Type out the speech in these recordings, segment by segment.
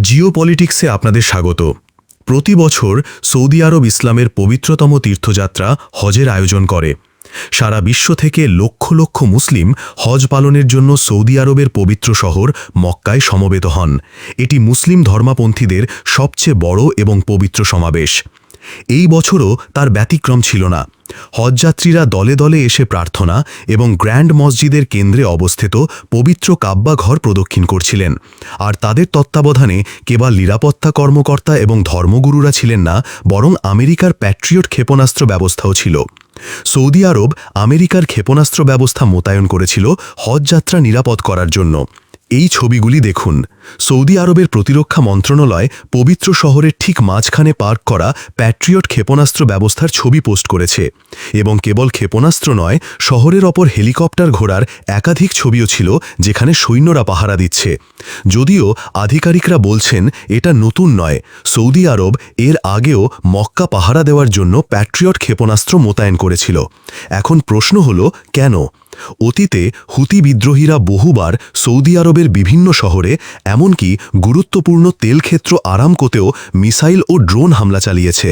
জিও পলিটিক্সে আপনাদের স্বাগত। প্রতি বছর সৌদি আরব ইসলামের পবিত্রতম তীর্থযাত্রা হজের আয়োজন করে। সারা বিশ্ব থেকে লক্ষ লক্ষ মুসলিম হজ পালনের জন্য সৌদি আরবের পবিত্র শহর মক্কায় সমবেত হন। এটি মুসলিম ধর্মাপন্থীদের সবচেয়ে বড় এবং পবিত্র সমাবেশ। এই বছরও তার ব্যতিক্রম ছিল না। হজযাত্রীরা দলে দলে এসে প্রার্থনা এবং গ্র্যান্ড মসজিদের কেন্দ্রে অবস্থিত পবিত্র কাব্বা ঘর প্রদক্ষিণ করছিলেন। আর তাদের তত্ত্বাবধানে কেবল নিরাপত্তা কর্মকর্তা এবং ধর্মগুরুরা ছিলেন না, বরং আমেরিকার প্যাট্রিয়ট ক্ষেপণাস্ত্র ব্যবস্থাও ছিল। সৌদি আরব আমেরিকার ক্ষেপণাস্ত্র ব্যবস্থা মোতায়েন করেছিল হজযাত্রা নিরাপদ করার জন্য। এই ছবিগুলি দেখুন। সৌদি আরবের প্রতিরক্ষা মন্ত্রণালয় পবিত্র শহরের ঠিক মাঝখানে পার্ক করা প্যাট্রিয়ট ক্ষেপণাস্ত্র ব্যবস্থার ছবি পোস্ট করেছে এবং কেবল ক্ষেপণাস্ত্র নয়, শহরের ওপর হেলিকপ্টার ঘোড়ার একাধিক ছবিও ছিল যেখানে সৈন্যরা পাহারা দিচ্ছে। যদিও আধিকারিকরা বলছেন, এটা নতুন নয়। সৌদি আরব এর আগেও মক্কা পাহারা দেওয়ার জন্য প্যাট্রিয়ট ক্ষেপণাস্ত্র মোতায়েন করেছিল। এখন প্রশ্ন হল, কেন? অতীতে হুতি বিদ্রোহীরা বহুবার সৌদি আরবের বিভিন্ন শহরে, এমনকি গুরুত্বপূর্ণ তেলক্ষেত্র আরামকোতেও মিসাইল ও ড্রোন হামলা চালিয়েছে।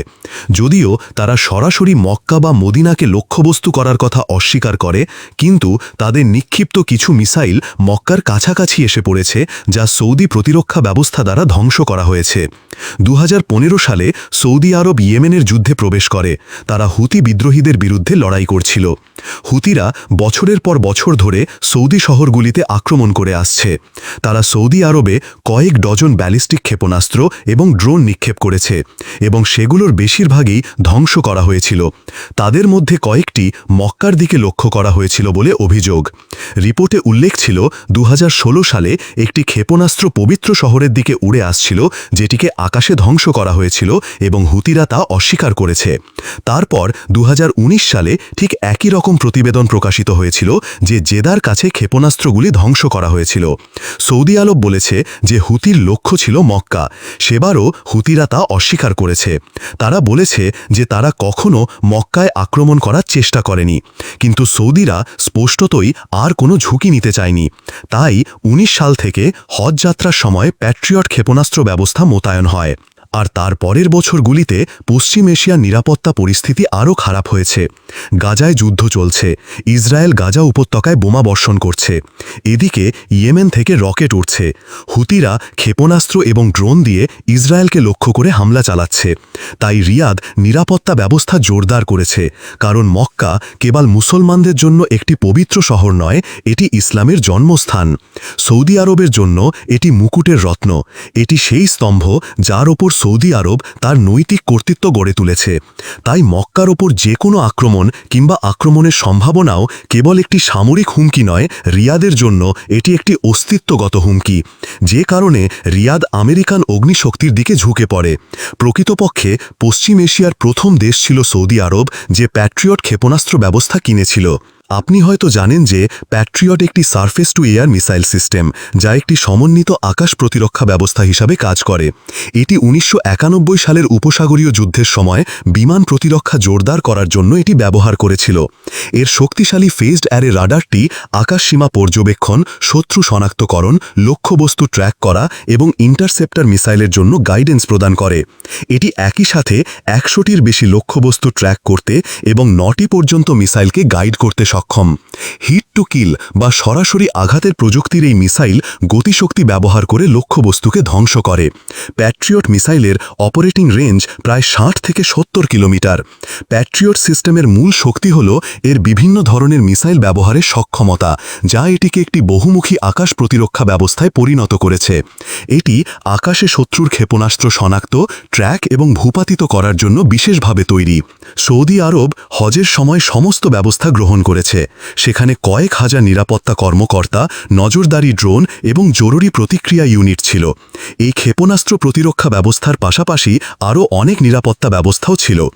যদিও তারা সরাসরি মক্কা বা মদিনাকে লক্ষ্যবস্তু করার কথা অস্বীকার করে, কিন্তু তাদের নিক্ষিপ্ত কিছু মিসাইল মক্কার কাছাকাছি এসে পড়েছে, যা সৌদি প্রতিরক্ষা ব্যবস্থা দ্বারা ধ্বংস করা হয়েছে। দু হাজার পনেরো সালে সৌদি আরব ইয়েমেনের যুদ্ধে প্রবেশ করে। তারা হুতি বিদ্রোহীদের বিরুদ্ধে লড়াই করছিল। হুতিরা বছরের পর বছর ধরে সৌদি শহরগুলিতে আক্রমণ করে আসছে। তারা সৌদি আরবে কয়েক ডজন ব্যালিস্টিক ক্ষেপণাস্ত্র এবং ড্রোন নিক্ষেপ করেছে এবং সেগুলোর বেশিরভাগই ধ্বংস করা হয়েছিল। তাদের মধ্যে কয়েকটি মক্কার দিকে লক্ষ্য করা হয়েছিল বলে অভিযোগ। রিপোর্টে উল্লেখ ছিল দু হাজার ষোলো সালে একটি ক্ষেপণাস্ত্র পবিত্র শহরের দিকে উড়ে আসছিল, যেটিকে আকাশে ধ্বংস করা হয়েছিল এবং হুতিরা তা অস্বীকার করেছে। তারপর দু হাজার উনিশ সালে ঠিক একই রকম প্রতিবেদন প্রকাশিত হয়েছিল যে জেদার কাছে ক্ষেপণাস্ত্রগুলি ধ্বংস করা হয়েছিল। সৌদি আরব বলেছে যে হুতির লক্ষ্য ছিল মক্কা। সেবারও হুতিরা তা অস্বীকার করেছে। তারা বলেছে যে তারা কখনো মক্কায় আক্রমণ করার চেষ্টা করেনি। কিন্তু সৌদিরা স্পষ্টতই আর কোনো ঝুঁকি নিতে চায়নি। তাই ১৯ সাল থেকে হজ যাত্রার সময় প্যাট্রিয়ট ক্ষেপণাস্ত্র ব্যবস্থা মোতায়েন হয়। আর তার পরের বছরগুলিতে পশ্চিম এশিয়ার নিরাপত্তা পরিস্থিতি আরও খারাপ হয়েছে। গাজায় যুদ্ধ চলছে। ইসরায়েল গাজা উপত্যকায় বোমা বর্ষণ করছে। এদিকে ইয়েমেন থেকে রকেট উঠছে হুতিরা ক্ষেপণাস্ত্র এবং ড্রোন দিয়ে ইসরায়েলকে লক্ষ্য করে হামলা চালাচ্ছে। তাই রিয়াদ নিরাপত্তা ব্যবস্থা জোরদার করেছে। কারণ মক্কা কেবল মুসলমানদের জন্য একটি পবিত্র শহর নয়, এটি ইসলামের জন্মস্থান। সৌদি আরবের জন্য এটি মুকুটের রত্ন। এটি সেই স্তম্ভ যার ওপর সৌদি আরব তার নৈতিক কর্তৃত্ব গড়ে তুলেছে। তাই মক্কার ওপর যে কোনো আক্রমণ কিংবা আক্রমণের সম্ভাবনাও কেবল একটি সামরিক হুমকি নয়, রিয়াদের জন্য এটি একটি অস্তিত্বগত হুমকি। যে কারণে রিয়াদ আমেরিকান অগ্নিশক্তির দিকে ঝুঁকে পড়ে। প্রকৃতপক্ষে পশ্চিম এশিয়ার প্রথম দেশ ছিল সৌদি আরব, যে প্যাট্রিয়ট ক্ষেপণাস্ত্র ব্যবস্থা কিনেছিল। আপনি হয়তো জানেন যে প্যাট্রিয়ট একটি surface to air missile system যা একটি সমন্বিত আকাশ প্রতিরক্ষা ব্যবস্থা হিসাবে কাজ করে। এটি উনিশশো একানব্বই সালের উপসাগরীয় যুদ্ধের সময় বিমান প্রতিরক্ষা জোরদার করার জন্য এটি ব্যবহার করেছিল। এর শক্তিশালী ফেজড অ্যারে রাডারটি আকাশসীমা পর্যবেক্ষণ, শত্রু শনাক্তকরণ, লক্ষ্যবস্তু ট্র্যাক করা এবং ইন্টারসেপ্টার মিসাইলের জন্য গাইডেন্স প্রদান করে। এটি একই সাথে একশোটির বেশি লক্ষ্যবস্তু ট্র্যাক করতে এবং নটি পর্যন্ত মিসাইলকে গাইড করতে সক্ষম। হিট টু কিল বা সরাসরি আঘাতের প্রযুক্তির এই মিসাইল গতিশক্তি ব্যবহার করে লক্ষ্যবস্তুকে ধ্বংস করে। প্যাট্রিয়ট মিসাইলের অপারেটিং রেঞ্জ প্রায় ষাট থেকে সত্তর কিলোমিটার। প্যাট্রিয়ট সিস্টেমের মূল শক্তি হল এর বিভিন্ন ধরনের মিসাইল ব্যবহারের সক্ষমতা, যা এটিকে একটি বহুমুখী আকাশ প্রতিরক্ষা ব্যবস্থায় পরিণত করেছে। এটি আকাশে শত্রুর ক্ষেপণাস্ত্র শনাক্ত, ট্র্যাক এবং ভূপাতিত করার জন্য বিশেষভাবে তৈরি। সৌদি আরব হজের সময় সমস্ত ব্যবস্থা গ্রহণ করেছে। সেখানে কয়েক হাজার নিরাপত্তা কর্মকর্তা, নজরদারি ড্রোন এবং জরুরি প্রতিক্রিয়া ইউনিট ছিল। এই ক্ষেপণাস্ত্র প্রতিরক্ষা ব্যবস্থার পাশাপাশি আরও অনেক নিরাপত্তা ব্যবস্থাও ছিল।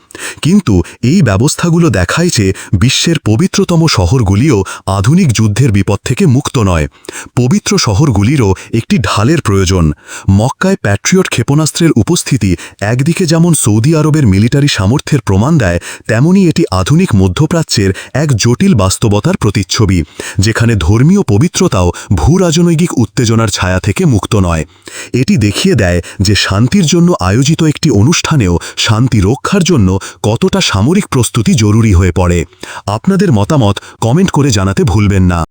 কিন্তু এই ব্যবস্থাগুলো দেখায় যে বিশ্বের পবিত্রতম শহরগুলিও আধুনিক যুদ্ধের বিপদ থেকে মুক্ত নয়। পবিত্র শহরগুলিরও একটি ঢালের প্রয়োজন। মক্কায় প্যাট্রিয়ট ক্ষেপণাস্ত্রের উপস্থিতি একদিকে যেমন সৌদি আরবের মিলিটারি সামর্থ্যের প্রমাণ দেয়, তেমনি এটি আধুনিক মধ্যপ্রাচ্যের এক জটিল বাস্তবতার প্রতিচ্ছবি, যেখানে ধর্মীয় পবিত্রতাও ভূরাজনৈতিক উত্তেজনার ছায়া থেকে মুক্ত নয়। এটি দেখিয়ে দেয় যে শান্তির জন্য আয়োজিত একটি অনুষ্ঠানেও শান্তি রক্ষার জন্য কতটা সামরিক প্রস্তুতি জরুরি হয়ে পড়ে। আপনাদের মতামত কমেন্ট করে জানাতে ভুলবেন না।